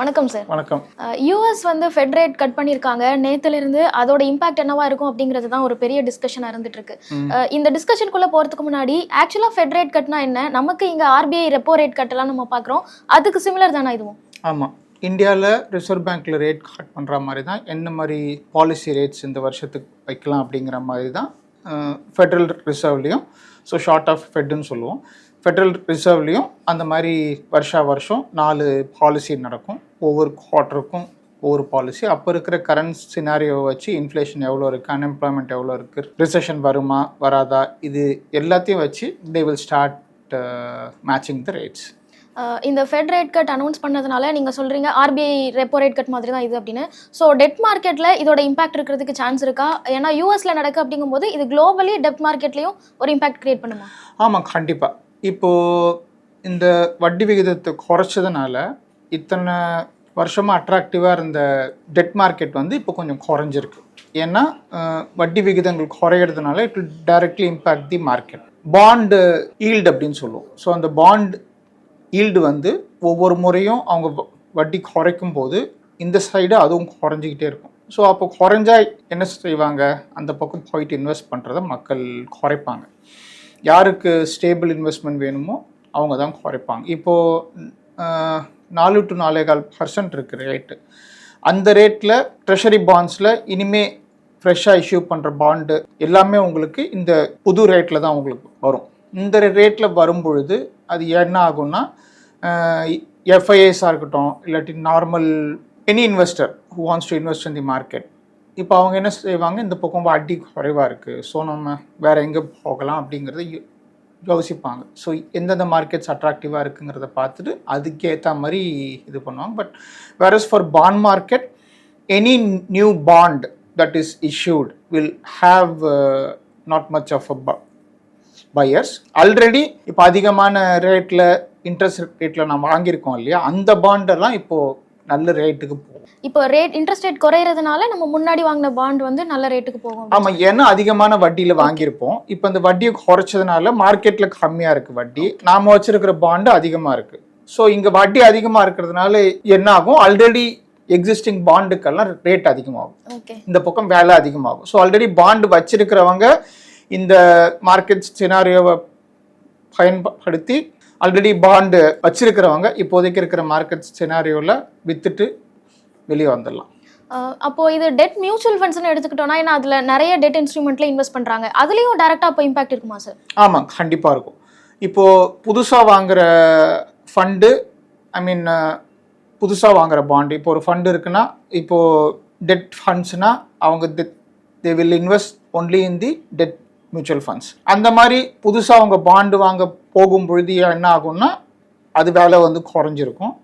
வணக்கம் சார் வணக்கம். யூஎஸ் வந்து ஃபெட் ரேட் கட் பண்ணியிருக்காங்க. நேத்துல இருந்து அதோட இம்பாக்ட் என்னவா இருக்கும் அப்படிங்கிறது தான் ஒரு பெரிய டிஸ்கஷனாக இருந்துட்டு இருக்கு இந்த டிஸ்கஷனுக்குள்ள போறதுக்கு முன்னாடி ஆக்சுவலா ஃபெட் ரேட் கட்னா என்ன? நமக்கு இங்க ஆர்பிஐ ரெப்போ ரேட் கட்டெல்லாம் நம்ம பார்க்குறோம் அதுக்கு சிமிலர் தானே இதுவும்? ஆமாம் இந்தியாவில் ரிசர்வ் பேங்க்கில் ரேட் கட் பண்ணுற மாதிரி தான் என்ன மாதிரி பாலிசி ரேட்ஸ் இந்த வருஷத்துக்கு வைக்கலாம் அப்படிங்கிற மாதிரி தான் ஃபெட்ரல் ரிசர்வ்லேயும் ஸோ ஷார்ட் ஆஃப் ஃபெட்டுன்னு சொல்லுவோம். ஃபெட்ரல் ரிசர்வ்லேயும் அந்த மாதிரி வருஷா வருஷம் நாலு பாலிசி நடக்கும். ஒவ்வொரு குவார்ட்டருக்கும் ஒவ்வொரு பாலிசி அப்போ இருக்கிற கரண்ட் சினாரியோ வச்சு இன்ஃப்ளேஷன் எவ்வளோ இருக்குது அன்எம்ப்ளாய்மெண்ட் எவ்வளோ இருக்குது ரிசெஷன் வருமா வராதா? இது எல்லாத்தையும் வச்சு they will start matching the rates இந்த ஃபெட் ரேட் கட் அனௌன்ஸ் பண்ணதுனால நீங்க சொல்றீங்க ஆர்பிஐ ரெப்போ ரேட் கட் மாதிரி தான் இது அப்படின்னு. ஸோ டெட் மார்க்கெட்ல இதோட இம்பாக்ட் இருக்கிறதுக்கு சான்ஸ் இருக்கா? ஏன்னா யூஎஸ்ல நடக்கு அப்படிங்கும்போது இது குளோபலி டெட் மார்க்கெட்லயும் ஒரு இம்பாக்ட் கிரியேட் பண்ணுமா? ஆமாம் கண்டிப்பாக இப்போது இந்த வட்டி விகிதத்தை குறைச்சதுனால இத்தனை வருஷமாக அட்ராக்டிவாக இருந்த டெட் மார்க்கெட் வந்து இப்போ கொஞ்சம் குறைஞ்சிருக்கு. ஏன்னா வட்டி விகிதங்கள் குறையிறதுனால it will directly impact the market bond yield அப்படின்னு சொல்லுவோம். ஸோ அந்த பாண்ட் ஈல்டு வந்து ஒவ்வொரு முறையும் அவங்க வ- வட்டி குறைக்கும் போது இந்த சைடு அதுவும் குறைஞ்சிக்கிட்டே இருக்கும். ஸோ அப்போ குறைஞ்சா என்ன செய்வாங்க? அந்த பக்கம் போயிட்டு இன்வெஸ்ட் பண்ணுறத மக்கள் குறைப்பாங்க. யாருக்கு ஸ்டேபிள் இன்வெஸ்ட்மெண்ட் வேணுமோ அவங்க தான் குறைப்பாங்க. இப்போது நாலு டு நாலே கால் பர்சன்ட் இருக்குது ரேட்டு அந்த ரேட்டில் ட்ரெஷரி பாண்ட்ஸில் இனிமே ஃப்ரெஷ்ஷாக இஷ்யூ பண்ணுற பாண்டு எல்லாமே உங்களுக்கு இந்த புது ரேட்டில் தான் உங்களுக்கு வரும். இந்த ரேட்டில் வரும் பொழுது அது என்ன ஆகும்னா எஃப்ஐஎஸாக இருக்கட்டும் இல்லாட்டி normal any investor who wants to invest in the market இப்போ அவங்க என்ன செய்வாங்க? இந்த பக்கம் வட்டி குறைவாக இருக்குது ஸோ நம்ம வேறு எங்கே போகலாம் அப்படிங்கிறத யோசிப்பாங்க. ஸோ எந்தெந்த மார்க்கெட்ஸ் அட்ராக்டிவாக இருக்குங்கிறத பார்த்துட்டு அதுக்கேற்ற மாதிரி இது பண்ணுவாங்க. But whereas for bond market any new bond that is issued will have not much of a buyers already இப்போ அதிகமான ரேட்டில் இன்ட்ரெஸ்ட் ரேட்டில் நம்ம வாங்கியிருக்கோம் இல்லையா? அந்த பாண்டெல்லாம் இப்போது நல்ல ரேட்டுக்கு போகும். இப்போ ரேட் இன்ட்ரெஸ்ட் ரேட் குறையிறதுனால நம்ம முன்னாடி வாங்கின பாண்ட் வந்து நல்ல ரேட்டுக்கு போகும். ஆமா ஏன்னா அதிகமான வட்டியில வாங்கியிருப்போம். இப்போ இந்த வட்டியை குறைச்சதுனால மார்க்கெட்ல கம்மியா இருக்கு வட்டி. நாம வச்சிருக்கிற பாண்டு அதிகமா இருக்கு. ஸோ இங்க வட்டி அதிகமா இருக்கிறதுனால என்ன ஆகும்? ஆல்ரெடி எக்ஸிஸ்டிங் பாண்டுக்கெல்லாம் ரேட் அதிகமாகும். இந்த பக்கம் வேலை அதிகமாகும். ஸோ ஆல்ரெடி பாண்டு வச்சிருக்கிறவங்க இந்த மார்க்கெட் சினாரியோவை பயன்படுத்தி ஆல்ரெடி பாண்டு வச்சிருக்கிறவங்க இப்போதைக்கு இருக்கிற மார்க்கெட் சினாரியோவில் வித்துட்டு வெளியே வந்துடலாம். அப்போ இது டெட் மியூச்சுவல் ஃபண்ட்ஸ்னு எடுத்துக்கிட்டோம்னா ஏன்னா அதுல நிறைய டெட் இன்ஸ்ட்ருமெண்ட்ல இன்வெஸ்ட் பண்றாங்க. அதுலயும் டைரக்டா அப்போ இம்பாக்ட் இருக்குமா சார் ஆமாம் கண்டிப்பாக இருக்கும். இப்போது புதுசாக வாங்குற ஃபண்டு ஐ மீன் புதுசாக வாங்குற பாண்டு இப்போ ஒரு ஃபண்டு இருக்குன்னா இப்போது டெட் ஃபண்ட்ஸ்னா அவங்க they will invest only in the debt mutual funds அந்த மாதிரி புதுசாக அவங்க பாண்டு வாங்க போகும் பொழுது என்ன ஆகும்னா அது வேலை வந்து குறைஞ்சிருக்கும்.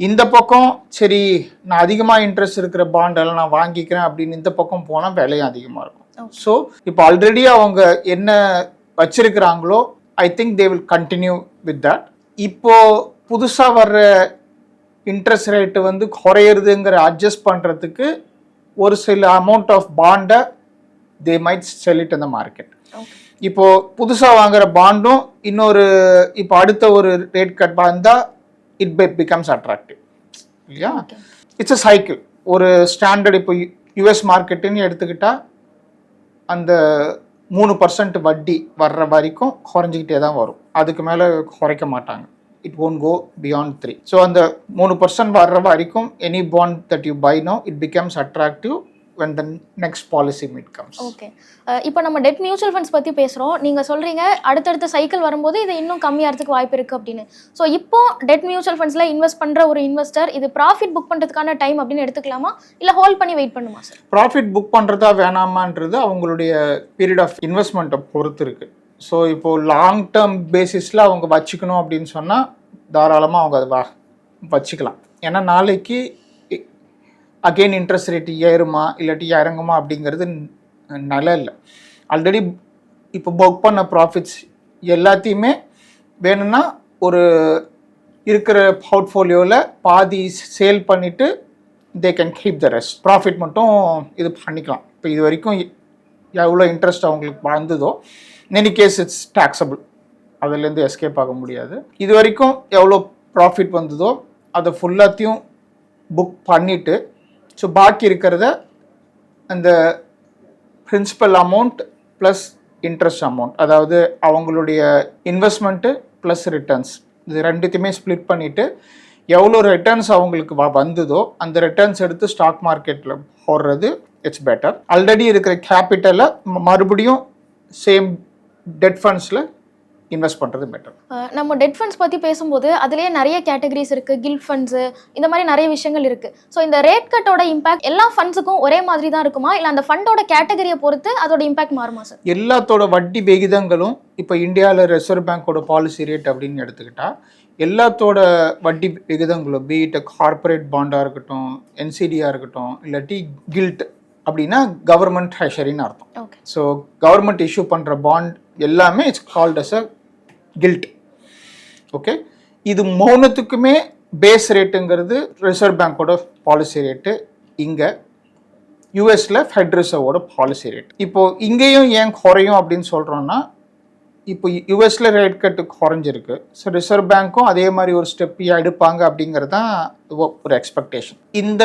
இந்த பக்கம் சரி நான் அதிகமாக இன்ட்ரெஸ்ட் இருக்கிற பாண்டெல்லாம் நான் வாங்கிக்கிறேன் அப்படின்னு இந்த பக்கம் போனால் விலையும் அதிகமாக இருக்கும். ஸோ இப்போ ஆல்ரெடி அவங்க என்ன வச்சிருக்கிறாங்களோ I think they will continue with that இப்போ புதுசாக வர்ற இன்ட்ரெஸ்ட் ரேட்டு வந்து குறையிறதுங்கிற அட்ஜஸ்ட் பண்ணுறதுக்கு ஒரு சில அமௌண்ட் ஆஃப் பாண்டை தே மைட் செல் இட் இந்த மார்க்கெட் இப்போ புதுசாக வாங்குற பாண்டும் இன்னொரு இப்போ அடுத்த ஒரு ரேட் கட் வந்தால் இட் பிகம்ஸ் அட்ராக்டிவ் இல்லையா? இட்ஸ் அ சைக்கிள் ஒரு ஸ்டாண்டர்ட் இப்போ யுஎஸ் மார்க்கெட்டுன்னு எடுத்துக்கிட்டா அந்த மூணு பர்சன்ட் வட்டி வர்ற வரைக்கும் குறைஞ்சிக்கிட்டே தான் வரும். அதுக்கு மேலே குறைக்க மாட்டாங்க. It won't go beyond three so அந்த மூணு பர்சன்ட் வர்ற வரைக்கும் any bond that you buy no it becomes attractive when the next policy meet comes. Okay இப்போ நம்ம டெட் மியூச்சுவல் ஃபண்ட்ஸ் பற்றி பேசுகிறோம் நீங்கள் சொல்கிறீங்க அடுத்தடுத்த சைக்கிள் வரும்போது இது இன்னும் கம்மியாகிறதுக்கு வாய்ப்பு இருக்குது அப்படின்னு. ஸோ இப்போ டெட் மியூச்சுவல் ஃபண்ட்ஸில் இன்வெஸ்ட் பண்ணுற ஒரு இன்வெஸ்டர் இது ப்ராஃபிட் புக் பண்ணுறதுக்கான டைம் அப்படின்னு எடுத்துக்கலாமா? இல்லை ஹோல்ட் பண்ணி வெயிட் பண்ணுமா சார் ப்ராஃபிட் புக் பண்ணுறதா வேணாமான்றது அவங்களுடைய பீரியட் ஆஃப் இன்வெஸ்ட்மெண்ட்டை பொறுத்து இருக்கு. ஸோ இப்போது லாங் டேர்ம் பேசிஸில் அவங்க வச்சுக்கணும் அப்படின்னு சொன்னால் தாராளமாக அவங்க அதை வா வச்சுக்கலாம். ஏன்னா நாளைக்கு அகெயின் இன்ட்ரெஸ்ட் ரேட் ஏறுமா இல்லாட்டி இறங்குமா அப்படிங்கிறது நல்ல இல்லை. ஆல்ரெடி இப்போ புக் பண்ண ப்ராஃபிட்ஸ் எல்லாத்தையுமே வேணும்னா ஒரு இருக்கிற போர்ட்ஃபோலியோவில் பாதி சேல் பண்ணிவிட்டு they can keep the rest profit மட்டும் இது பண்ணிக்கலாம். இப்போ இது வரைக்கும் எவ்வளோ இன்ட்ரெஸ்ட் அவங்களுக்கு வந்ததோ எனி கேஸ் இட்ஸ் டேக்ஸபிள் அதுலேருந்து எஸ்கேப் ஆக முடியாது. இது வரைக்கும் எவ்வளோ ப்ராஃபிட் வந்ததோ அதை ஃபுல்லாத்தையும் புக் பண்ணிவிட்டு ஸோ பாக்கி இருக்கிறத அந்த principal amount plus interest amount அதாவது அவங்களுடைய இன்வெஸ்ட்மெண்ட்டு ப்ளஸ் ரிட்டர்ன்ஸ் இது ரெண்டுத்தையுமே ஸ்ப்ளிட் பண்ணிவிட்டு எவ்வளோ ரிட்டர்ன்ஸ் அவங்களுக்கு வந்ததோ அந்த ரிட்டர்ன்ஸ் எடுத்து ஸ்டாக் மார்க்கெட்டில் போடுறது இட்ஸ் பெட்டர் ஆல்ரெடி இருக்கிற கேபிட்டலை மறுபடியும் சேம் டெட் ஃபண்ட்ஸில் இன்வெஸ்ட் பண்ணுறது பெட்டர் நம்ம டெட் ஃபண்ட்ஸ் பற்றி பேசும்போது அதுலேயே நிறைய கேட்டகரிஸ் இருக்குது கில் ஃபண்ட்ஸு இந்த மாதிரி நிறைய விஷயங்கள் இருக்குது ஸோ இந்த ரேட் கட்டோட இம்பாக்ட் எல்லா ஃபண்ட்ஸுக்கும் ஒரே மாதிரி தான் இருக்குமா? இல்லை அந்த ஃபண்டோட கேட்டகரியை பொறுத்து அதோட இம்பாக்ட் மாறுமா சார் எல்லாத்தோட வட்டி விகிதங்களும் இப்போ இந்தியாவில் ரிசர்வ் பேங்கோட பாலிசி ரேட் அப்படின்னு எடுத்துக்கிட்டா எல்லாத்தோட வட்டி விகிதங்களும் பீட் கார்ப்பரேட் பாண்டாக இருக்கட்டும் என்சிடியாக இருக்கட்டும் இல்லாட்டி கில்ட் அப்படின்னா கவர்மெண்ட் ட்ரெஷரின்னு அர்த்தம். ஓகே ஸோ கவர்மெண்ட் இஷ்யூ பண்ணுற பாண்ட் எல்லாமே it's called as a gilt okay இது மௌனத்துக்குமே பேஸ் ரேட்டுங்கிறது ரிசர்வ் பேங்கோட பாலிசி ரேட்டு இங்கே யூஎஸில் ஃபெட் ரிசர்வோட பாலிசி ரேட் இப்போது இங்கேயும் ஏன் குறையும் அப்படின்னு சொல்கிறோன்னா இப்போ யூஎஸில் ரேட் கட்டு குறைஞ்சிருக்கு. ஸோ ரிசர்வ் பேங்க்கும் அதே மாதிரி ஒரு ஸ்டெப் எடுப்பாங்க அப்படிங்கிறது தான் ஒரு எக்ஸ்பெக்டேஷன் இந்த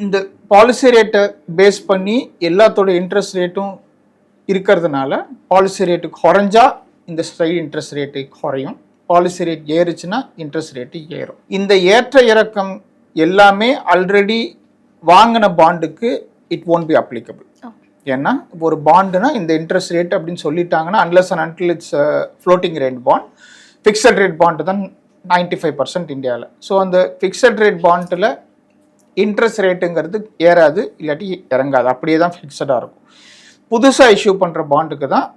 இந்த பாலிசி ரேட்டை பேஸ் பண்ணி எல்லாத்தோட இன்ட்ரெஸ்ட் ரேட்டும் இருக்கிறதுனால பாலிசி ரேட்டு குறைஞ்சா இந்த சைடு இன்ட்ரெஸ்ட் ரேட்டு குறையும். பாலிசி ரேட் ஏறுச்சுன்னா இன்ட்ரெஸ்ட் ரேட்டு ஏறும். இந்த ஏற்ற இறக்கம் எல்லாமே ஆல்ரெடி வாங்கின பாண்டுக்கு இட் won't பி applicable. ஏன்னா இப்போ ஒரு பாண்டுனா இந்த இன்ட்ரெஸ்ட் ரேட் அப்படின்னு சொல்லிட்டாங்கன்னா unless and until it's floating rate bond fixed rate bond தான் நைன்டி ஃபைவ் பர்சன்ட் இந்தியாவில் ஸோ அந்த ஃபிக்ஸட் ரேட் பாண்டில் இன்ட்ரெஸ்ட் ரேட்டுங்கிறது ஏறாது இல்லாட்டி இறங்காது. அப்படியே தான் ஃபிக்ஸடாக இருக்கும். புதுசாக இஷ்யூ பண்ணுற பாண்டுக்கு தான்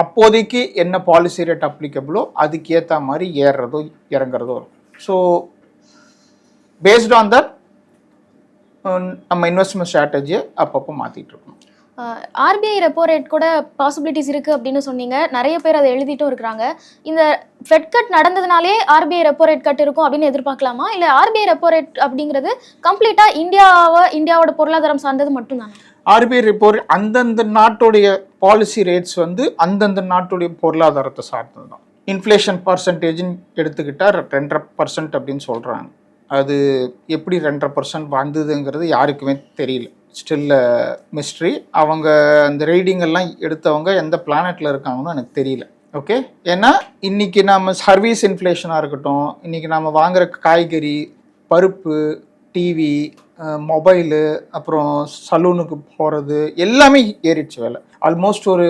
அப்போதைக்கு என்ன பாலிசி ரேட் அப்ளிகபிளோ அதுக்கேற்ற மாதிரி ஏறுறதோ இறங்குறதோ. இருக்கும் ஸோ பேஸ்ட் ஆன் தட் நம்ம இன்வெஸ்ட்மெண்ட் ஸ்ட்ராட்டஜியை அப்பப்போ மாற்றிட்டு இருக்கோம் ஆர்பிஐ ரெப்போ ரேட் கூட பாசிபிலிட்டிஸ் இருக்குது அப்படின்னு சொன்னீங்க. நிறைய பேர் அதை எழுதிட்டும் இருக்கிறாங்க. இந்த ஃபெட் கட் நடந்ததுனாலே ஆர்பிஐ ரெப்போ ரேட் கட் இருக்கும் அப்படின்னு எதிர்பார்க்கலாமா? இல்லை ஆர்பிஐ ரெப்போ ரேட் அப்படிங்கிறது கம்ப்ளீட்டாக இந்தியாவை இந்தியாவோட பொருளாதாரம் சார்ந்தது மட்டும்தானா? ஆர்பிஐ ரிப்போர்ட் அந்தந்த நாட்டுடைய பாலிசி ரேட்ஸ் வந்து அந்தந்த நாட்டுடைய பொருளாதாரத்தை சார்ந்தது தான் இன்ஃப்ளேஷன் பர்சன்டேஜ்னு எடுத்துக்கிட்டால் ரெண்டரை பர்சன்ட் அப்படின்னு சொல்கிறாங்க அது எப்படி ரெண்டரை பர்சன்ட் வந்ததுங்கிறது யாருக்குமே தெரியல. ஸ்டில் மிஸ்ட்ரி அவங்க அந்த ரீடிங் எல்லாம் எடுத்தவங்க எந்த பிளானெட்டில் இருக்காங்கன்னு எனக்கு தெரியல. ஓகே ஏன்னா இன்றைக்கி நம்ம சர்வீஸ் இன்ஃப்ளேஷனாக இருக்கட்டும் இன்றைக்கி நம்ம வாங்குற காய்கறி பருப்பு டிவி மொபைலு அப்புறம் சலூனுக்கு போகிறது எல்லாமே ஏறிடுச்சு விலை. ஆல்மோஸ்ட் ஒரு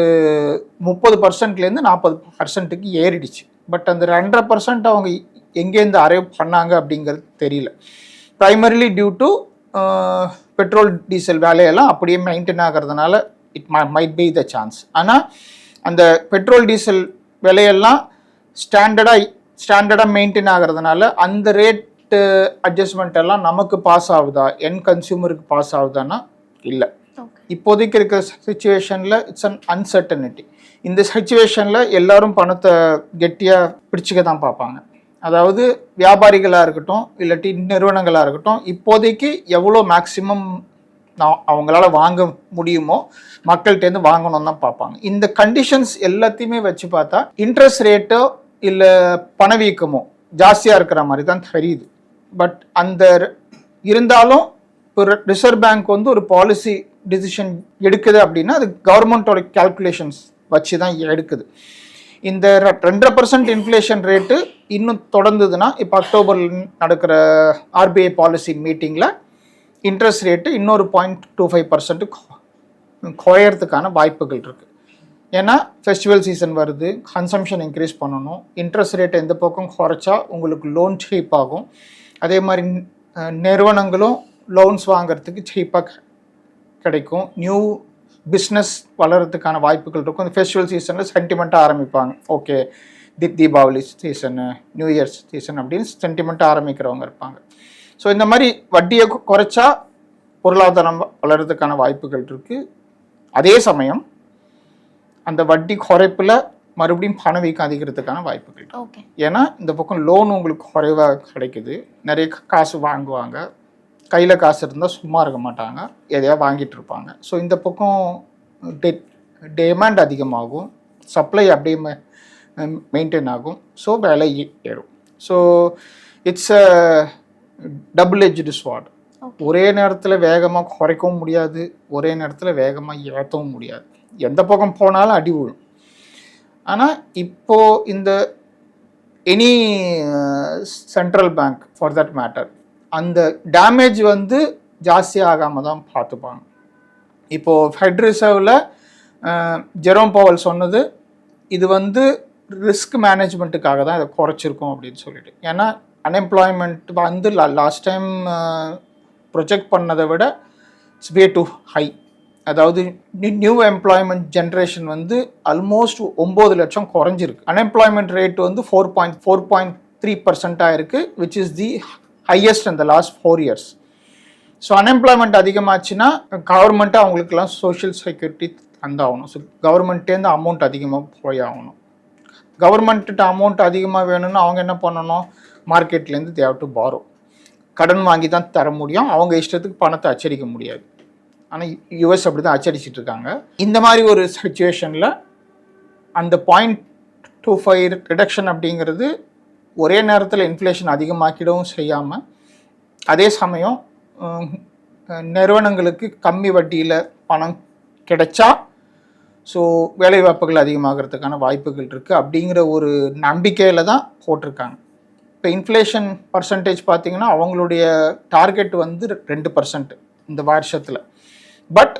முப்பது பர்சன்ட்லேருந்து நாற்பது பர்சன்ட்டுக்கு ஏறிடுச்சு. பட் அந்த ரெண்டரை பர்சன்ட் அவங்க எங்கேருந்து அரைவ் பண்ணாங்க அப்படிங்கிறது தெரியல. Primarily due to petrol diesel வேலையெல்லாம் அப்படியே மெயின்டைன் ஆகிறதுனால it might be the chance ஆனால் அந்த பெட்ரோல் டீசல் விலையெல்லாம் ஸ்டாண்டர்டாக ஸ்டாண்டர்டாக மெயின்டைன் ஆகிறதுனால அந்த ரேட் ரேட்டு அட்ஜஸ்ட்மெண்ட் எல்லாம் நமக்கு பாஸ் ஆகுதா? என் கன்சியூமருக்கு பாஸ் ஆகுதான்னா? இல்லை. இப்போதைக்கு இருக்கிற சுச்சுவேஷனில் இட்ஸ் அன் அன்சர்டனிட்டி இந்த சுச்சுவேஷனில் எல்லாரும் பணத்தை கெட்டியாக பிடிச்சிக்க தான் பார்ப்பாங்க. அதாவது வியாபாரிகளாக இருக்கட்டும் இல்லாட்டி நிறுவனங்களாக இருக்கட்டும் இப்போதைக்கு எவ்வளோ மேக்ஸிமம் நான் அவங்களால வாங்க முடியுமோ மக்கள்கிட்டேருந்து வாங்கணும் தான் பார்ப்பாங்க. இந்த கண்டிஷன்ஸ் எல்லாத்தையுமே வச்சு பார்த்தா இன்ட்ரெஸ்ட் ரேட்டோ இல்லை பணவீக்கமோ ஜாஸ்தியாக இருக்கிற மாதிரி தான் தெரியுது. பட் அந்த இருந்தாலும் இப்போ ரிசர்வ் பேங்க் வந்து ஒரு பாலிசி டிசிஷன் எடுக்குது அப்படின்னா அது கவர்மெண்ட்டோட கால்குலேஷன்ஸ் வச்சு தான் எடுக்குது. இந்த ரெ- ரெண்டரை பர்சன்ட் இன்ஃப்ளேஷன் ரேட்டு இன்னும் தொடர்ந்ததுன்னா இப்போ அக்டோபரில் நடக்கிற ஆர்பிஐ பாலிசி மீட்டிங்கில் இன்ட்ரெஸ்ட் ரேட்டு இன்னொரு பாயிண்ட் டூ ஃபைவ் பர்சன்ட்டு குறையறதுக்கான வாய்ப்புகள் இருக்குது ஏன்னா ஃபெஸ்டிவல் சீசன் வருது கன்சம்ஷன் இன்க்ரீஸ் பண்ணணும் இன்ட்ரெஸ்ட் ரேட் எந்த பக்கம் குறைச்சா உங்களுக்கு லோன் சீப் ஆகும். அதே மாதிரி நிறுவனங்களும் லோன்ஸ் வாங்குறதுக்கு சீப்பாக கிடைக்கும். நியூ பிஸ்னஸ் வளர்கிறதுக்கான வாய்ப்புகள் இருக்கும். இந்த ஃபெஸ்டிவல் சீசனில் சென்டிமெண்ட்டாக ஆரம்பிப்பாங்க. Okay the Deepavali season new years season அப்படின்னு சென்டிமெண்ட்டாக ஆரம்பிக்கிறவங்க இருப்பாங்க. ஸோ இந்த மாதிரி வட்டியை குறைச்சா பொருளாதாரம் வளர்கிறதுக்கான வளர்றதுக்கான வாய்ப்புகள் இருக்குது அதே சமயம் அந்த வட்டி குறைப்பில் மறுபடியும் பணவீக்கம் அதிகரிக்கிறதுக்கான வாய்ப்புகள். ஏன்னா இந்த பக்கம் லோன் உங்களுக்கு குறைவாக கிடைக்குது. நிறைய காசு வாங்குவாங்க. கையில் காசு இருந்தால் சும்மா இருக்க மாட்டாங்க. எதையா வாங்கிட்டு இருப்பாங்க. ஸோ இந்த பக்கம் டெட் டிமாண்ட் அதிகமாகும். சப்ளை அப்படியே மெயின்டைன் ஆகும். ஸோ விலை ஏறும். So it's a double edged sword. ஒரே நேரத்தில் வேகமாக குறைக்கவும் முடியாது. ஒரே நேரத்தில் வேகமாக ஏற்றவும் முடியாது. எந்த பக்கம் போனாலும் அடி விழும். ஆனால் இப்போ இந்த any central bank for that matter அந்த டேமேஜ் வந்து ஜாஸ்தி ஆகாமல் தான் பார்த்துப்பாங்க. இப்போது ஃபெட் ரிசர்வில் ஜெரோம் பவல் சொன்னது இது வந்து ரிஸ்க் மேனேஜ்மெண்ட்டுக்காக தான் இதை குறைச்சிருக்கோம் அப்படின்னு சொல்லிட்டு. ஏன்னா அன்எம்ப்ளாய்மெண்ட் வந்து லாஸ்ட் டைம் ப்ரொஜெக்ட் பண்ணதை விட இட்ஸ் வே டு ஹை அதாவது நியூ எம்ப்ளாய்மெண்ட் ஜென்ரேஷன் வந்து ஆல்மோஸ்ட் ஒம்பது லட்சம் குறைஞ்சிருக்கு. அன்எம்ப்ளாய்மெண்ட் ரேட் வந்து four point four point three பர்சண்ட்டாக இருக்குது விச் இஸ் தி ஹையஸ்ட் இந்த last four years so unemployment அதிகமாச்சுன்னா government அவங்களுக்கெல்லாம் சோஷியல் செக்யூரிட்டி தந்தாகணும். ஸோ கவர்மெண்ட்டேருந்து அமௌண்ட் அதிகமாக போய் ஆகணும். கவர்மெண்ட்டு அமௌண்ட் அதிகமாக வேணும்னு அவங்க என்ன பண்ணணும்? மார்க்கெட்லேருந்து தேவ் டு பாரோ கடன் வாங்கி தான் தர முடியும். அவங்க இஷ்டத்துக்கு பணத்தை அச்சடிக்க முடியாது. ஆனால் யுஎஸ் அப்படி தான் அச்சடிச்சிட்டு இருக்காங்க. இந்த மாதிரி ஒரு சுச்சுவேஷனில் அந்த பாயிண்ட் டூ ஃபைவ் ரிடக்ஷன் அப்படிங்கிறது ஒரே நேரத்தில் இன்ஃப்ளேஷன் அதிகமாக்கிடவும் செய்யாமல் அதே சமயம் நிறுவனங்களுக்கு கம்மி வட்டியில் பணம் கிடைச்சா ஸோ வேலைவாய்ப்புகள் அதிகமாகிறதுக்கான வாய்ப்புகள் இருக்குது அப்படிங்கிற ஒரு நம்பிக்கையில் தான் போட்டிருக்காங்க. இப்போ இன்ஃப்ளேஷன் பர்சன்டேஜ் பார்த்திங்கன்னா அவங்களுடைய டார்கெட் வந்து ரெண்டு பர்சன்ட் இந்த வருஷத்தில். பட்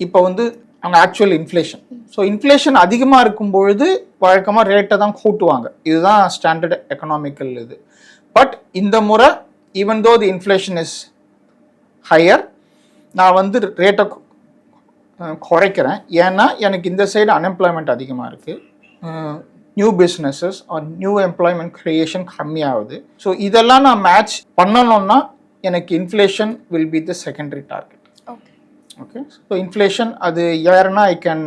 இப்போ வந்து அவங்க ஆக்சுவல் இன்ஃப்ளேஷன் ஸோ இன்ஃப்ளேஷன் அதிகமாக இருக்கும் பொழுது வழக்கமாக ரேட்டை தான் கூட்டுவாங்க. இதுதான் ஸ்டாண்டர்ட் எக்கனாமிக்கல் இது. பட் இந்த முறை even though the inflation is higher நான் வந்து ரேட்டை குறைக்கிறேன். ஏன்னா எனக்கு இந்த சைடு அன்எம்ப்ளாய்மெண்ட் அதிகமாக இருக்குது new businesses or new employment creation கம்மியாகுது. ஸோ இதெல்லாம் நான் மேட்ச் பண்ணணும்னா எனக்கு inflation will be the secondary target okay so inflation அது ஏறுனா ஐ கேன்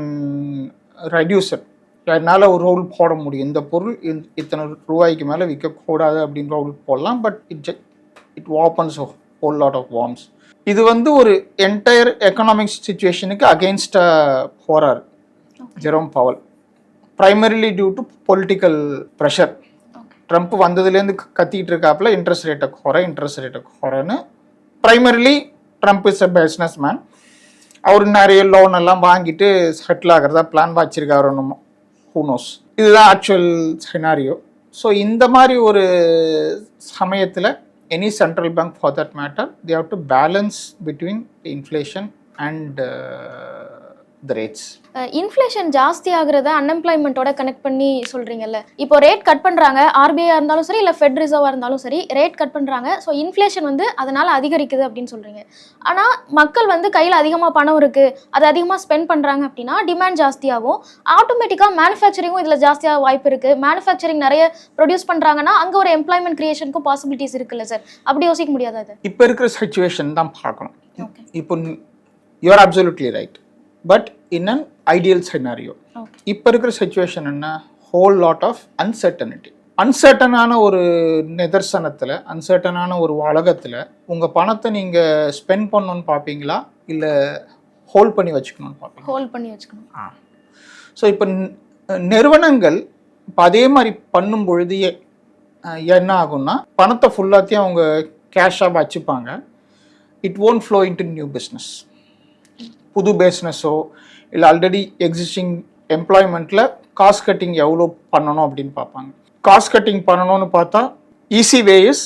ரெடியூஸ் இட் என்னால் ஒரு ரோல் போட முடியும். இந்த பொருள் இத்தனை ரூபாய்க்கு மேலே விற்கக்கூடாது அப்படின்னு ரோல் போடலாம். But it it opens whole lot of worms இது வந்து ஒரு என்டையர் எக்கனாமிக் சுச்சுவேஷனுக்கு அகெயின்ஸ்டாக போகிறார் Jerome Powell primarily due to political pressure Trump வந்ததுலேருந்து கத்திக்கிட்டு இருக்காப்புல இன்ட்ரெஸ்ட் ரேட்டை குறை இன்ட்ரெஸ்ட் ரேட்டை குறைன்னு primarily Trump is a business man அவர் நிறைய லோன் எல்லாம் வாங்கிட்டு செட்டில் ஆகிறதா பிளான் வச்சிருக்காரு ஹூனோஸ் இதுதான் ஆக்சுவல் சினாரியோ ஸோ இந்த மாதிரி ஒரு சமயத்தில் any central bank for that matter they have to balance between inflation and the rates inflation ஜாஸ்தி ஆகுறத அன்எம்ப்ளாய்மெண்ட்டோட கனெக்ட் பண்ணி சொல்றீங்கல்ல. இப்போ ரேட் கட் பண்றாங்க ஆர்பிஐ இருந்தாலும் சரி இல்லை ஃபெட் ரிசர்வா இருந்தாலும் சரி ரேட் கட் பண்றாங்க. ஸோ இன்ஃப்ளேஷன் வந்து அதனால அதிகரிக்குது அப்படின்னு சொல்றீங்க. ஆனா மக்கள் வந்து கையில் அதிகமாக பணம் இருக்கு அது அதிகமாக ஸ்பெண்ட் பண்றாங்க அப்படின்னா டிமாண்ட் ஜாஸ்தியாகும். ஆட்டோமேட்டிக்காக மேனுஃபேக்சரிங்கும் இதில் ஜாஸ்தியாக வாய்ப்பு இருக்கு. மேனுஃபேக்சரிங் நிறைய ப்ரொடியூஸ் பண்றாங்கன்னா அங்கே ஒரு எம்ப்ளாய்மெண்ட் கிரியேஷனுக்கும் பாசிபிலிட்டிஸ் இருக்குல்ல சார் அப்படி யோசிக்க முடியாதா அது இப்போ இருக்கிற சுச்சுவேஷன் தான் பார்க்கணும். இப்போ you're absolutely right but in an ideal scenario இப்போ இருக்கிற சுச்சுவேஷன் என்ன? ஹோல் லாட் ஆஃப் அன்சர்டனிட்டி அன்சர்டனான ஒரு நிதர்சனத்தில் அன்சர்டனான ஒரு உலகத்தில் உங்கள் பணத்தை நீங்கள் ஸ்பெண்ட் பண்ணணும்னு பார்ப்பீங்களா இல்லை ஹோல்ட் பண்ணி வச்சுக்கணும்னு பார்ப்பீங்களா ஹோல்ட் பண்ணி வச்சுக்கணும். ஆ. ஸோ இப்போ நிறுவனங்கள் இப்போ அதே மாதிரி பண்ணும் பொழுது எ- அஹ் என்ன ஆகும்னா பணத்தை ஃபுல்லாத்தையும் அவங்க கேஷாக வச்சுப்பாங்க. It won't flow into new business புது பிஸ்னஸோ இல்லை ஆல்ரெடி எக்ஸிஸ்டிங் எம்ப்ளாய்மெண்ட்டில் காஸ்ட் கட்டிங் எவ்வளோ பண்ணணும் அப்படின்னு பார்ப்பாங்க. காஸ்ட் கட்டிங் பண்ணணும்னு பார்த்தா ஈஸி வேஸ்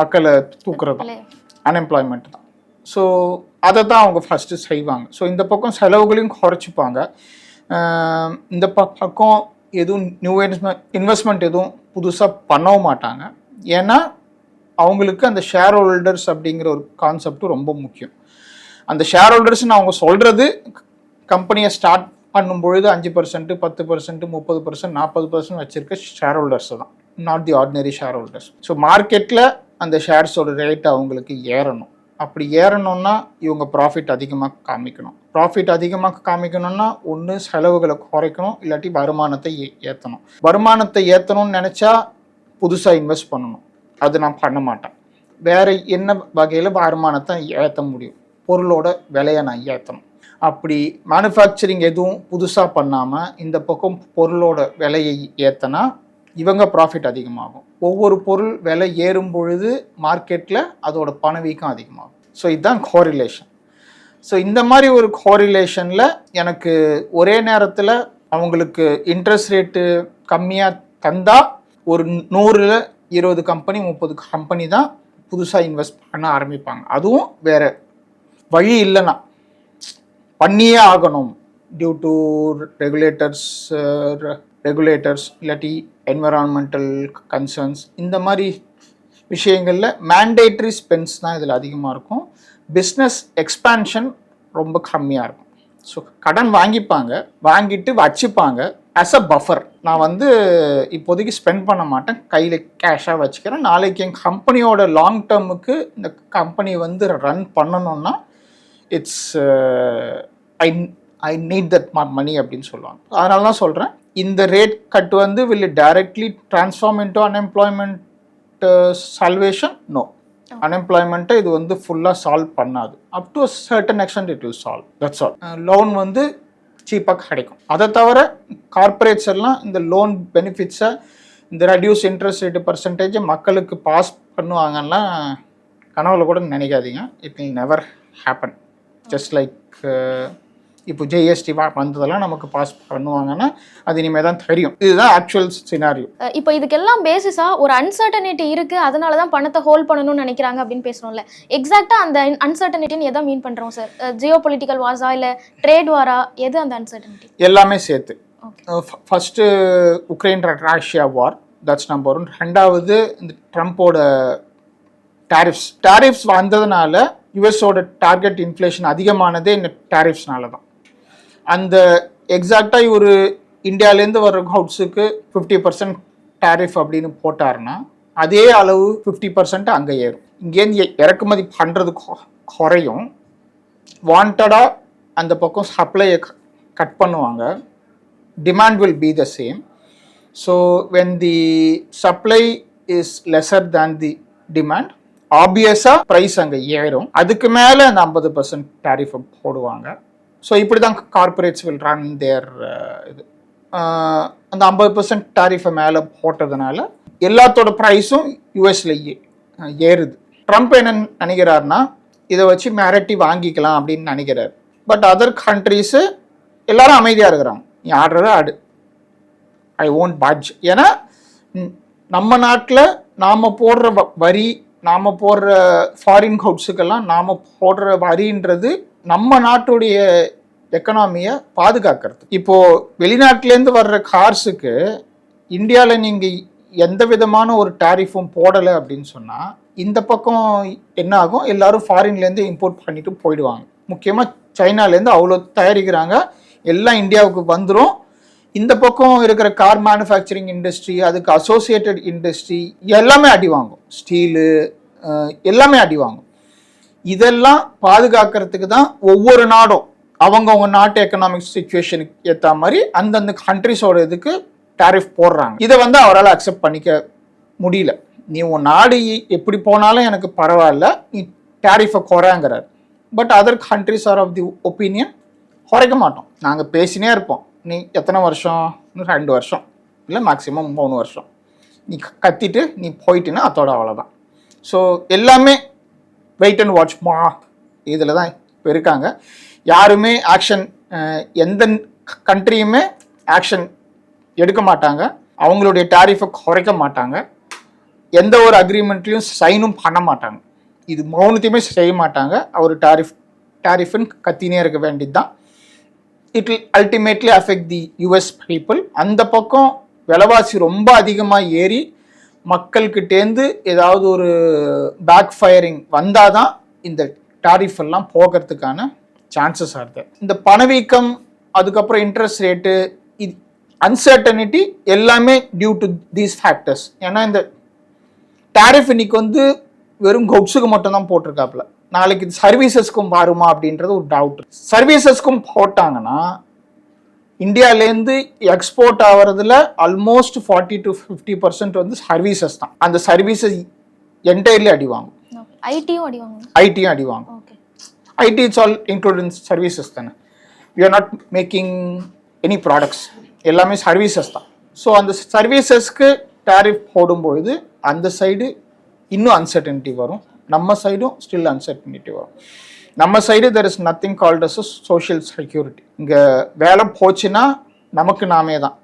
மக்களை தூக்குறது? தான் அன்எம்ப்ளாய்மெண்ட் தான். ஸோ அதை தான் அவங்க ஃபஸ்ட்டு செய்வாங்க. ஸோ இந்த பக்கம் செலவுகளையும் குறைச்சிப்பாங்க. இந்த ப- பக்கம் எதுவும் நியூ இன்வெஸ்ட்மெண்ட் இன்வெஸ்ட்மெண்ட் எதுவும் புதுசாக பண்ணவும் மாட்டாங்க. ஏன்னா அவங்களுக்கு அந்த ஷேர் ஹோல்டர்ஸ் அப்படிங்கிற ஒரு கான்செப்ட் ரொம்ப முக்கியம். அந்த ஷேர் ஹோல்டர்ஸ்னு அவங்க சொல்கிறது கம்பெனியை ஸ்டார்ட் பண்ணும் பொழுது அஞ்சு பர்சன்ட் பத்து பர்சன்ட் முப்பது பர்சன்ட் நாற்பது பர்சன்ட் வச்சிருக்க ஷேர் ஹோல்டர்ஸ் தான். Not the ordinary shareholders so மார்க்கெட்டில் அந்த ஷேர்ஸோட ரேட் அவங்களுக்கு ஏறணும். அப்படி ஏறணும்னா இவங்க ப்ராஃபிட் அதிகமாக காமிக்கணும். ப்ராஃபிட் அதிகமாக காமிக்கணும்னா ஒன்று செலவுகளை குறைக்கணும் இல்லாட்டி வருமானத்தை ஏ- ஏற்றணும் வருமானத்தை ஏற்றணும்னு நினச்சா புதுசாக இன்வெஸ்ட் பண்ணணும். அது நான் பண்ண மாட்டேன். வேறு என்ன வகையில் வருமானத்தை ஏற்ற முடியும்? பொருளோட விலையை நான் ஏற்றணும் அப்படி மேனுஃபேக்சரிங் எதுவும் புதுசாக பண்ணாமல் இந்த பக்கம் பொருளோட விலையை ஏற்றினா இவங்க ப்ராஃபிட் அதிகமாகும். ஒவ்வொரு பொருள் விலை ஏறும் பொழுது மார்க்கெட்டில் அதோட பணவீக்கம் அதிகமாகும். ஸோ இதுதான் கோரிலேஷன் ஸோ இந்த மாதிரி ஒரு கோரிலேஷனில் எனக்கு ஒரே நேரத்தில் அவங்களுக்கு இன்ட்ரெஸ்ட் ரேட்டு கம்மியாக தந்தால் ஒரு நூறில் இருபது கம்பெனி முப்பது கம்பெனி தான் புதுசாக இன்வெஸ்ட் பண்ண ஆரம்பிப்பாங்க. அதுவும் வேறு வழி இல்லைன்னா பண்ணியே ஆகணும். டியூ டு ரெகுலேட்டர்ஸ் ரெகுலேட்டர்ஸ் இல்லாட்டி என்வரான்மெண்டல் கன்சர்ன்ஸ் இந்த மாதிரி விஷயங்களில் மேண்டேட்ரி ஸ்பென்ஸ் தான் இதில் அதிகமாக இருக்கும். பிஸ்னஸ் எக்ஸ்பேன்ஷன் ரொம்ப கம்மியாக இருக்கும். ஸோ கடன் வாங்கிப்பாங்க வாங்கிட்டு வச்சுப்பாங்க. ஆஸ் அ பஃபர் நான் வந்து இப்போதைக்கு ஸ்பெண்ட் பண்ண மாட்டேன். கையில் கேஷாக வச்சுக்கிறேன். நாளைக்கு என் கம்பெனியோட லாங் டேர்முக்கு இந்த கம்பெனி வந்து ரன் பண்ணணும்னா it's I I need that money அப்படின்னு சொல்லுவாங்க. அதனால தான் சொல்கிறேன் இந்த ரேட் கட் வந்து will directly transform into unemployment salvation no அன்எம்ப்ளாய்மெண்ட்டை இது வந்து ஃபுல்லாக சால்வ் பண்ணாது. Up to certain extent it will solve that's all loan வந்து சீப்பாக கிடைக்கும். அதை தவிர கார்ப்பரேட்ஸ் எல்லாம் இந்த லோன் பெனிஃபிட்ஸை இந்த ரெடியூஸ் இன்ட்ரெஸ்ட் ரேட்டு பர்சன்டேஜ் மக்களுக்கு பாஸ் பண்ணுவாங்கன்னா கனவுல கூட நினைக்காதீங்க. It will never happen just like இப்போ ஜிஎஸ்டி வந்ததெல்லாம் நமக்கு பாஸ் பண்ணுவாங்கன்னா அது இனிமேல் தான் தெரியும். இதுதான் ஆக்சுவல் சினாரியோ இப்போ இதுக்கெல்லாம் பேசிஸா ஒரு அன்சர்டனிட்டி இருக்கு அதனால தான் பணத்தை ஹோல்ட் பண்ணணும்னு நினைக்கிறாங்க அப்படின்னு பேசுறோம்ல. எக்ஸாக்டா அந்த அன்சர்டனிட்டின்னு எதை மீன் பண்றோம் சார் ஜியோ பொலிட்டிக்கல் வாஸா இல்ல ட்ரேட் வாரா எது அந்த அன்சர்டனிட்டி எல்லாமே சேர்த்து. First Ukraine Russia war that's number one ரெண்டாவது இந்த ட்ரம்ப்போட டாரிஃப்ஸ் டாரிஃப்ஸ் வந்ததுனால யுஎஸோட டார்கெட் இன்ஃப்ளேஷன் அதிகமானதே இந்த டேரிஃப்ஸ்னால தான் அந்த எக்ஸாக்டாக ஒரு இந்தியாவிலேருந்து வர ஹவுட்ஸுக்கு ஃபிஃப்டி பர்சன்ட் டாரிஃப் அப்படின்னு போட்டாருன்னா அதே அளவு ஃபிஃப்டி பர்சன்ட் அங்கே ஏறும். இங்கேருந்து இறக்குமதி பண்ணுறது குறையும். வாண்டடாக அந்த பக்கம் சப்ளையை கட் பண்ணுவாங்க. Demand will be the same so when the supply is lesser than the demand ஆப்வியஸாக ப்ரைஸ் அங்கே ஏறும். அதுக்கு மேலே அந்த ஐம்பது பர்சன்ட் டேரிஃபை போடுவாங்க. ஸோ இப்படி தான் கார்பரேட்ஸ் வில் ரன் தேர் இது. Uh, அந்த ஐம்பது பர்சன்ட் டேரிஃபை மேலே போட்டதுனால எல்லாத்தோட ப்ரைஸும் யூஎஸில் ஏறுது. ட்ரம்ப் என்ன நினைக்கிறாருன்னா இதை வச்சு மிரட்டி வாங்கிக்கலாம் அப்படின்னு நினைக்கிறார். பட் அதர் கண்ட்ரீஸு எல்லாரும் அமைதியாக இருக்கிறாங்க. நீ ஆடுறத ஆடு. ஐ ஓன்ட் பட்ஜ் ஏன்னா நம்ம நாட்டில் நாம் போடுற வ- வரி நாம் போடுற ஃபாரின் ஹவுட்ஸுக்கெல்லாம் நாம் போடுற வரின்றது நம்ம நாட்டுடைய எக்கனாமியை பாதுகாக்கிறது. இப்போது வெளிநாட்டிலேருந்து வர்ற கார்ஸுக்கு இந்தியாவில் நீங்கள் எந்த விதமான ஒரு டாரிஃபும் போடலை அப்படின்னு சொன்னால் இந்த பக்கம் என்ன ஆகும்? எல்லாரும் ஃபாரின்லேருந்து இம்போர்ட் பண்ணிட்டு போயிடுவாங்க. முக்கியமாக சைனாலேருந்து அவ்வளோ தயாரிக்கிறாங்க. எல்லாம் இந்தியாவுக்கு வந்துடும் இந்த பக்கம் இருக்கிற கார் மேனுஃபேக்சரிங் இண்டஸ்ட்ரி அதுக்கு அசோசியேட்டட் இண்டஸ்ட்ரி எல்லாமே அடி வாங்கும். ஸ்டீலு எல்லாமே அடி வாங்கும். இதெல்லாம் பாதுகாக்கிறதுக்கு தான் ஒவ்வொரு நாடும் அவங்கவுங்க நாட்டு எக்கனாமிக் சுச்சுவேஷனுக்கு ஏற்ற மாதிரி அந்தந்த கண்ட்ரிஸோட இதுக்கு டேரிஃப் போடுறாங்க. இதை வந்து அவரால் அக்செப்ட் பண்ணிக்க முடியல. நீ உன் நாடு எப்படி போனாலும் எனக்கு பரவாயில்ல நீ டேரிஃபை குறைங்கிறார். But other countries are of the opinion குறைக்க மாட்டோம். நாங்கள் பேசினே இருப்போம். நீ எத்தனை வருஷம்? ரெண்டு வருஷம். இல்லை மேக்ஸிமம் மூணு வருஷம். நீ க- கத்திட்டு நீ போயிட்டுன்னா அதோட அவ்வளோதான் ஸோ எல்லாமே வெயிட் அண்ட் வாட்ச் மா? இதில் தான் இப்போ இருக்காங்க. யாருமே ஆக்ஷன் எந்த கண்ட்ரியுமே ஆக்ஷன் எடுக்க மாட்டாங்க. அவங்களுடைய டேரிஃபை குறைக்க மாட்டாங்க. எந்த ஒரு அக்ரிமெண்ட்லையும் சைனும் பண்ண மாட்டாங்க. இது மௌனத்தையுமே செய்ய மாட்டாங்க. அவர் டாரிஃப் டேரிஃபுன்னு கத்தினே இருக்க வேண்டியது தான் it will ultimately affect the US people அந்த பக்கம் விலைவாசி ரொம்ப அதிகமாக ஏறி மக்கள்கிட்டேருந்து ஏதாவது ஒரு பேக் ஃபயரிங் வந்தால் தான் இந்த டாரிஃப் எல்லாம் போகிறதுக்கான சான்சஸ் ஆகுது இந்த பணவீக்கம் அதுக்கப்புறம் இன்ட்ரெஸ்ட் ரேட்டு இது அன்சர்டனிட்டி எல்லாமே டியூ டு தீஸ் ஃபேக்டர்ஸ் ஏன்னா இந்த டாரிஃப் இன்னைக்கு வந்து வெறும் கவுட்ஸுக்கு மட்டும் தான் போட்டிருக்காப்புல. நாளைக்கு இது சர்வீசஸ்க்கும் வருமா அப்படின்றது ஒரு டவுட் சர்வீசஸ்க்கும் போட்டாங்கன்னா இந்தியாவிலேருந்து export ஆகிறதுல almost forty to fifty percent வந்து சர்வீசஸ் தான். அந்த சர்வீசஸ் என்டையர்லி அடி வாங்கும் ஐடியும் அடி வாங்கணும் ஐடியும் அடி வாங்கும் okay IT it's all include in services தானே. We are not making any products எல்லாமே சர்வீசஸ் தான். ஸோ அந்த சர்வீசஸ்க்கு டேரிஃப் போடும்பொழுது அந்த சைடு இன்னும் அன்சர்டனிட்டி வரும். நம்ம சைடும் ஸ்டில் அன்சர்டனிட்டி வரும். நம்ம side there is nothing called as social security இங்கே வேலை போச்சுன்னா நமக்கு நாமே தான்.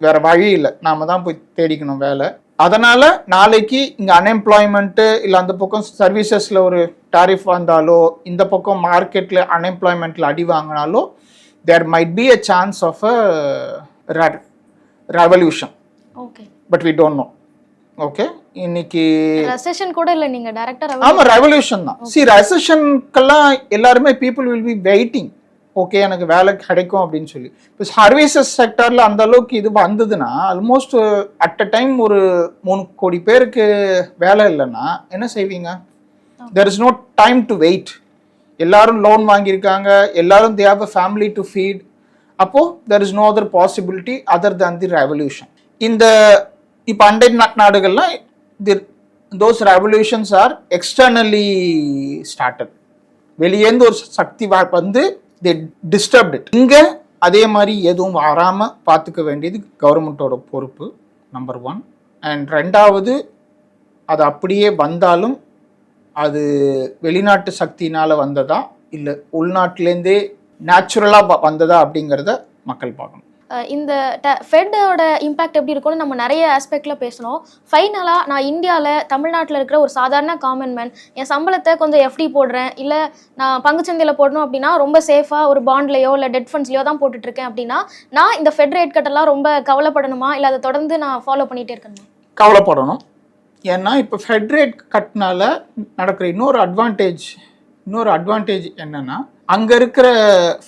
வேற வழி இல்லை. நாம தான் போய் தேடிக்கணும் வேலை. அதனால நாளைக்கு இங்க அன்எம்ப்ளாய்மெண்ட்டு இல்லை அந்த பக்கம் சர்வீசஸ்ல ஒரு டாரிஃப் வந்தாலோ இந்த பக்கம் மார்க்கெட்ல அன்எம்ப்ளாய்மெண்ட்ல அடி வாங்கினாலோ there might be a chance of a revolution okay but we don't know okay இன்னைக்கு ரெசெஷன் கூட இல்ல நீங்க டைரக்டா ஆமா ரெவல்யூஷன் தான். சி ரெசஷனுக்கெல்லாம் எல்லாருமே people will be waiting okay எனக்கு வேலை கிடைக்கும் அப்படின்னு சொல்லி. இப்போ சர்வீசஸ் செக்டர்ல அந்த அளவுக்கு இது வந்ததுன்னா ஆல்மோஸ்ட் அட் அ டைம் ஒரு மூணு கோடி பேருக்கு வேலை இல்லைன்னா என்ன செய்வீங்க? There is no time to wait எல்லாரும் லோன் வாங்கியிருக்காங்க எல்லாரும் they have a family to feed அப்போ there is no other possibility other than the revolution இந்த இப்போ அண்டை நாடுகள்லாம் the those revolutions are externally started வெளியேந்து ஒரு சக்தி வந்து தே டிஸ்டர்ப்டு இங்கே அதே மாதிரி எதுவும் வராமல் பார்த்துக்க வேண்டியது கவர்மெண்ட்டோட பொறுப்பு நம்பர் ஒன் அண்ட் ரெண்டாவது அது அப்படியே வந்தாலும் அது வெளிநாட்டு சக்தினால் வந்ததா இல்லை உள்நாட்டிலேருந்தே நேச்சுரலாக வந்ததா அப்படிங்கிறத மக்கள் பார்க்கணும். இந்த இந்த ஃபெட்டோட இம்பாக்ட் எப்படி இருக்கும்னு நம்ம நிறைய ஆஸ்பெக்டில் பேசணும். ஃபைனலாக நான் இந்தியாவில் தமிழ்நாட்டில் இருக்கிற ஒரு சாதாரண காமன் மேன் என் சம்பளத்தை கொஞ்சம் எஃப்டி போடுறேன். இல்லை நான் பங்குச்சந்தையில் போடணும் அப்படின்னா ரொம்ப சேஃபாக ஒரு பாண்ட்லையோ இல்லை டெட் ஃபண்ட்ஸ்லையோ தான் போட்டுட்ருக்கேன் அப்படின்னா நான் இந்த ஃபெட் ரேட் கட்டெல்லாம் ரொம்ப கவலைப்படணுமா? இல்லை அதை தொடர்ந்து நான் ஃபாலோ பண்ணிகிட்டே இருக்கணுமா? கவலைப்படணும். ஏன்னா இப்போ ஃபெட்ரேட் கட்டினால நடக்கிற இன்னொரு அட்வான்டேஜ் இன்னொரு அட்வான்டேஜ் என்னன்னா அங்கே இருக்கிற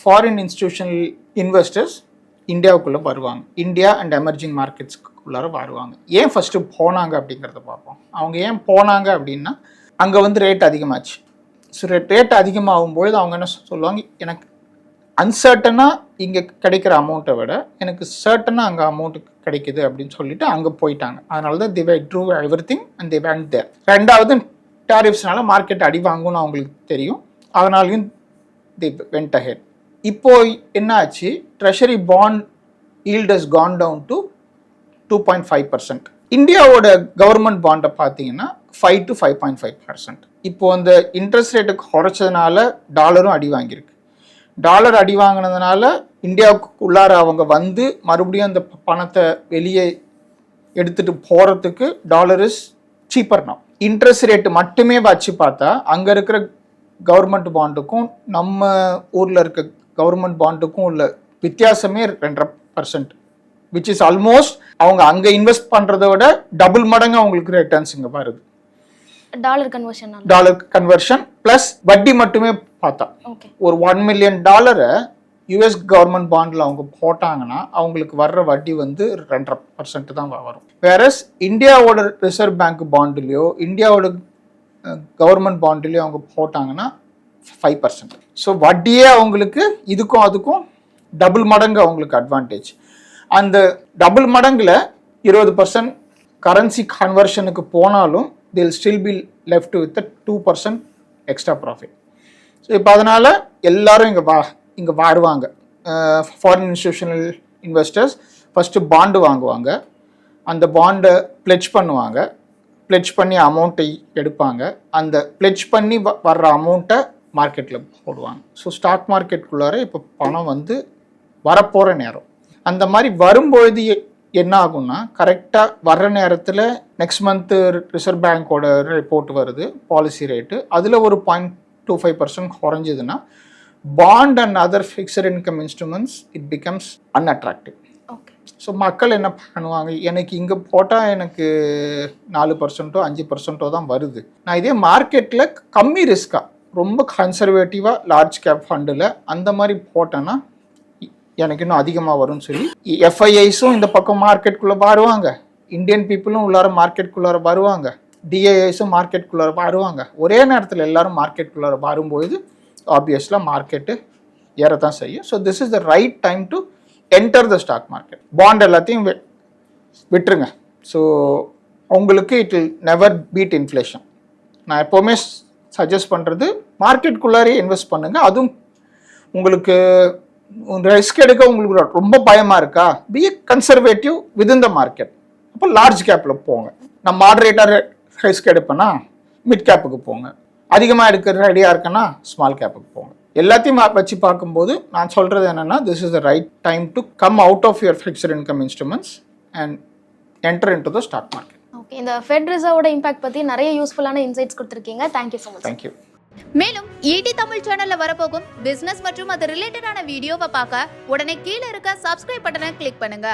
ஃபாரின் இன்ஸ்டியூஷனல் இன்வெஸ்டர்ஸ் இந்தியாவுக்குள்ளே வருவாங்க. இந்தியா அண்ட் எமர்ஜிங் மார்க்கெட்ஸ்க்குள்ளார வருவாங்க. ஏன் ஃபஸ்ட்டு போனாங்க அப்படிங்கிறத பார்ப்போம். அவங்க ஏன் போனாங்க அப்படின்னா அங்கே வந்து ரேட் அதிகமாச்சு. ஸோ ரேட் அதிகமாகும் பொழுது அவங்க என்ன சொல்லுவாங்க எனக்கு அன்சர்டனாக இங்கே கிடைக்கிற அமௌண்ட்டை விட எனக்கு சர்டனாக அங்கே அமௌண்ட்டு கிடைக்குது அப்படின்னு சொல்லிட்டு அங்கே போயிட்டாங்க. அதனால தான் they've through everything and the went there ரெண்டாவது டேரிஃப்ஸ்னால மார்க்கெட் அடி வாங்கும்னு அவங்களுக்கு தெரியும். அதனாலையும் தி வெண்ட் அஹெட் இப்போ என்ன ஆச்சு treasury bond yield has gone down to two point five percent இந்தியாவோட கவர்மெண்ட் பாண்டை பார்த்தீங்கன்னா five to five point five percent இப்போ அந்த இன்ட்ரெஸ்ட் ரேட்டு குறைச்சதுனால டாலரும் அடி வாங்கியிருக்கு. டாலர் அடி வாங்கினதுனால இந்தியாவுக்கு உள்ளார அவங்க வந்து மறுபடியும் அந்த பணத்தை வெளியே எடுத்துட்டு போகிறதுக்கு டாலர் இஸ் சீப்பர் நான் இன்ட்ரெஸ்ட் ரேட்டு மட்டுமே வச்சு பார்த்தா அங்கே இருக்கிற கவர்மெண்ட் பாண்டுக்கும் நம்ம ஊரில் இருக்க கவர்மெண்ட் பாண்டுக்கும் உள்ள வித்தியாசமே ரெண்டரை பர்சன்ட் விச் இஸ் ஆல்மோஸ்ட் அவங்க அங்கே இன்வெஸ்ட் பண்ணுறத விட டபுள் மடங்கு அவங்களுக்கு ரிட்டர்ன்ஸ் இங்கே வருது. Dollar conversion dollar conversion plus வட்டி மட்டுமே பார்த்தா. ஒரு ஒன் மில்லியன் டாலரை யுஎஸ் கவர்மெண்ட் பாண்டில் அவங்க போட்டாங்கன்னா அவங்களுக்கு வர்ற வட்டி வந்து ரெண்டரை பர்சன்ட் தான் வரும். வேறஸ் இந்தியாவோட ரிசர்வ் பேங்க் பாண்டுலேயோ இந்தியாவோட கவர்மெண்ட் பாண்டுலேயோ அவங்க போட்டாங்கன்னா ஃபைவ் பர்சன்ட் ஸோ வட்டியே அவங்களுக்கு இதுக்கும் அதுக்கும் டபுள் மடங்கு அவங்களுக்கு அட்வான்டேஜ் அந்த டபுள் மடங்கில் இருபது பர்சன்ட் கரன்சி கன்வர்ஷனுக்கு போனாலும் they'll still be left with two percent extra profit so இப்போ அதனால் எல்லோரும் இங்கே வா இங்கே வருவாங்க. Foreign institutional investors first bond வாங்குவாங்க. அந்த பாண்டை பிளெட்ஜ் பண்ணுவாங்க. பிளெட்ஜ் பண்ணி அமௌண்ட்டை எடுப்பாங்க. அந்த பிளெட்ஜ் பண்ணி வ- வர்ற அமௌண்ட்டை மார்க்கெட்டில் போடுவாங்க. ஸோ ஸ்டாக் மார்க்கெட்டுக்குள்ளார இப்போ பணம் வந்து வரப்போகிற நேரம். அந்த மாதிரி வரும்பொழுது என்ன ஆகும்னா கரெக்டாக வர்ற நேரத்தில் நெக்ஸ்ட் மந்த்து ரிசர்வ் பேங்க்கோட ரிப்போர்ட் வருது பாலிசி ரேட்டு அதில் ஒரு point two five percent குறைஞ்சதுன்னா bond and other fixed income instruments it becomes unattractive so மக்கள் என்ன பண்ணுவாங்க? எனக்கு இங்கே போட்டால் எனக்கு நாலு பர்சன்ட்டோ அஞ்சு பர்சன்ட்டோ தான் வருது. நான் இதே மார்க்கெட்டில் கம்மி ரிஸ்க்காக ரொம்ப கன்சர்வேட்டிவாக லார்ஜ் கேப் ஃபண்டில் அந்த மாதிரி போட்டேன்னா எனக்கு இன்னும் அதிகமாக வரும்னு சொல்லி எஃப்ஐஐஸும் இந்த பக்கம் மார்க்கெட்டுக்குள்ளே வருவாங்க. இந்தியன் பீப்புளும் உள்ளார மார்க்கெட்டுக்குள்ளார வருவாங்க. டிஐஐஸும் மார்க்கெட்டுக்குள்ளார வருவாங்க. ஒரே நேரத்தில் எல்லாரும் மார்க்கெட்டுக்குள்ளார வரும்போது ஆப்வியஸ்லாம் மார்க்கெட்டு ஏறத்தான் செய்யும். So this is the right time to enter the stock market bond எல்லாத்தையும் விட்டுருங்க. ஸோ உங்களுக்கு it will never beat inflation நான் எப்போவுமே சஜஸ்ட் பண்ணுறது மார்க்கெட்டுக்குள்ளாரே இன்வெஸ்ட் பண்ணுங்கள் அதுவும் உங்களுக்கு ரிஸ்க் எடுக்க உங்களுக்கு ரொம்ப பயமாக இருக்கா? Be conservative within the market அப்போ லார்ஜ் கேப்பில் போங்க. நான் மாடரேட்டாக ரிஸ்க் எடுப்பேன்னா மிட் கேப்புக்கு போங்க. அதிகமாக எடுக்கிற ரெடியாக இருக்கேன்னா ஸ்மால் கேப்புக்கு போங்க. எல்லாத்தையும் வச்சு பார்க்கும்போது நான் சொல்கிறது என்னென்னா this is the right time to come out of your fixed income instruments and enter into the stock market okay இந்த ஃபெட் ரிசர்வோட இம்பாக்ட் பற்றி நிறைய யூஸ்ஃபுல்லான இன்சைட்ஸ் கொடுத்துருக்கீங்க. Thank you so much thank you மேலும் ஈடி தமிழ் சேனல்ல வரப்போகும் பிசினஸ் மற்றும் அது ரிலேட்டடான வீடியோவை பார்க்க உடனே கீழே இருக்க சப்ஸ்கிரைப் பட்டனை கிளிக் பண்ணுங்க.